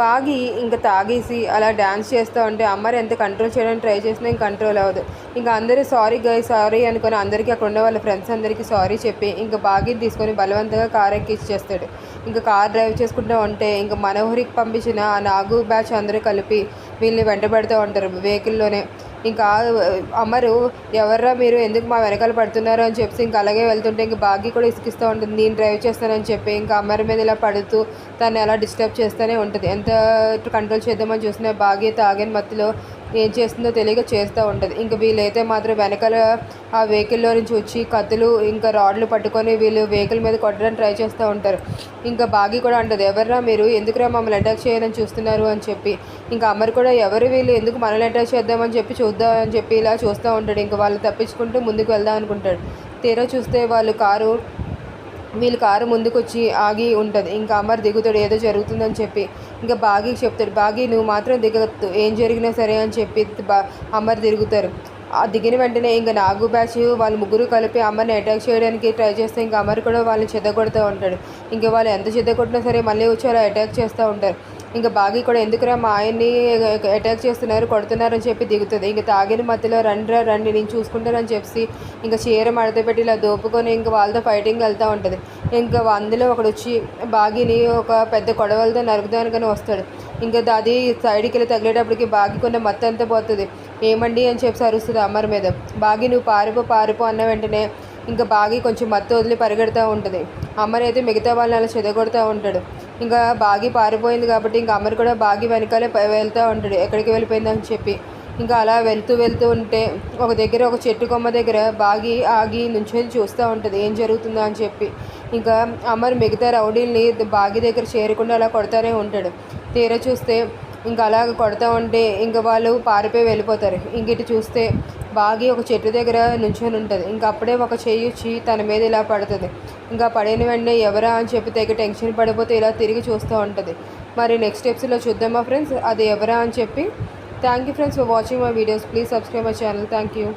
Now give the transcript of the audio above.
బాగి ఇంకా తాగేసి అలా డ్యాన్స్ చేస్తూ ఉంటే అమ్మారు ఎంత కంట్రోల్ చేయడానికి ట్రై చేసినా ఇంక కంట్రోల్ అవ్వదు. ఇంకా అందరూ సారీ గై సారీ అనుకొని అందరికీ అక్కడ ఉన్న వాళ్ళ ఫ్రెండ్స్ అందరికీ సారీ చెప్పి ఇంకా బాగి తీసుకొని బలవంతంగా కార్ ఎక్కిచ్చేస్తాడు ఇంకా కార్ డ్రైవ్ చేసుకుంటూ ఉంటే ఇంకా మనోహరికి పంపించిన ఆ నాగు బ్యాచ్ అందరూ కలిపి వీళ్ళని వెంటబెడుతూ ఉంటారు వెహికల్లోనే ఇంకా అమరు ఎవర్రా మీరు? ఎందుకు మా వెనకాల పడుతున్నారు అని చెప్పి ఇంకా అలాగే వెళ్తుంటే ఇంకా బాగి కూడా ఇసుకిస్తూ ఉంటుంది. నేను డ్రైవ్ చేస్తానని చెప్పి ఇంకా అమర్ మీద ఇలా పడుతూ తను అలా డిస్టర్బ్ చేస్తూనే ఉంటుంది. ఎంత కంట్రోల్ చేద్దామని చూసినా బాగి తాగిన మత్తులో ఏం చేస్తుందో తెలియక చేస్తూ ఉంటుంది. ఇంకా వీళ్ళైతే మాత్రం వెనకాల ఆ వెహికల్లో నుంచి వచ్చి కత్తులు ఇంకా రాడ్లు పట్టుకొని వీళ్ళు వెహికల్ మీద కొట్టడానికి ట్రై చేస్తూ ఉంటారు. ఇంకా బాగి కూడా అంటుంది ఎవర్రా మీరు? ఎందుకురా మమ్మల్ని అటాక్ చేయాలని చూస్తున్నారు? అని చెప్పి. ఇంకా అమర్ కూడా ఎవరు వీళ్ళు? ఎందుకు మనల్ని అటాక్ చేద్దామని చెప్పి చూద్దాం అని చెప్పి ఇలా చూస్తూ ఉంటాడు. ఇంకా వాళ్ళు తప్పించుకుంటూ ముందుకు వెళ్దాం అనుకుంటాడు. తీరా చూస్తే వాళ్ళు కారు వీళ్ళు కారు ముందుకొచ్చి ఆగి ఉంటుంది. ఇంకా అమర్ దిగుతాడు ఏదో జరుగుతుందని చెప్పి. ఇంకా బాగి చెప్తాడు బాగి నువ్వు మాత్రం దిగద్దు. ఏం జరిగినా సరే అని చెప్పి బా అమర్ దిగుతారు ఆ దిగిన వెంటనే ఇంకా నాగు బ్యాచ్ వాళ్ళు ముగ్గురు కలిపి అమ్మని అటాక్ చేయడానికి ట్రై చేస్తే ఇంకా అమర్ కూడా వాళ్ళని చెదగొడుతూ ఉంటాడు. ఇంకా వాళ్ళు ఎంత చెదగొట్టినా సరే మళ్ళీ వచ్చి అలా అటాక్ చేస్తూ ఉంటారు. ఇంకా బాగి కూడా ఎందుకురా మా ఆయన్ని అటాక్ చేస్తున్నారు కొడుతున్నారు అని చెప్పి దిగుతుంది. ఇంకా తాగిన మధ్యలో రండిరా రండి నేను చూసుకుంటానని చెప్పి ఇంకా చీర మడత పెట్టి ఇలా దోపుకొని ఇంకా వాళ్ళతో ఫైటింగ్ వెళ్తూ ఉంటుంది. ఇంకా అందులో ఒకడు వచ్చి బాగిని ఒక పెద్ద కొడవలతో నరుకుదానికని వస్తాడు. ఇంకా అది సైడ్కి వెళ్ళి తగిలేటప్పటికి బాగి కొన్న మత్తు అంతా పోతుంది. ఏమండి అని చెప్పి అరుస్తుంది అమ్మర్ మీద. బాగి నువ్వు పారిపో పారిపో అన్న వెంటనే ఇంకా బాగి కొంచెం మత్తు వదిలి పరిగెడుతూ ఉంటుంది. అమ్మర్ అయితే మిగతా వాళ్ళని అలా చెదగొడుతూ ఉంటాడు. ఇంకా బాగి పారిపోయింది కాబట్టి ఇంకా అమర్ కూడా బాగి వెనకాలే వెళ్తూ ఉంటాడు. ఎక్కడికి వెళ్ళిపోయిందని చెప్పి. ఇంకా అలా వెళ్తూ వెళ్తూ ఉంటే ఒక దగ్గర ఒక చెట్టు కొమ్మ దగ్గర బాగి ఆగి నుంచొని చూస్తూ ఉంటుంది. ఏం జరుగుతుందో అని చెప్పి. ఇంకా అమర్ మిగతా రౌడీల్ని బాగి దగ్గర చేరకుండా అలా కొడతానే ఉంటాడు. తీరా చూస్తే ఇంకా అలా కొడతా ఉంటే ఇంకా వాళ్ళు పారిపోయి వెళ్ళిపోతారు. ఇంక ఇటు చూస్తే బాగి ఒక చెట్టు దగ్గర నుంచొని ఉంటుంది. ఇంకా అప్పుడే ఒక చెయ్యి వచ్చి తన మీద ఇలా పడుతుంది. ఇంకా పడిన వెంటనే ఎవరా అని చెప్పి తెగ టెన్షన్ పడిపోతే ఇలా తిరిగి చూస్తూ ఉంటుంది. మరి నెక్స్ట్ స్టెప్స్లో చూద్దామా ఫ్రెండ్స్. అది ఎవరా అని చెప్పి. Thank you friends for watching my videos. Please subscribe my channel. Thank you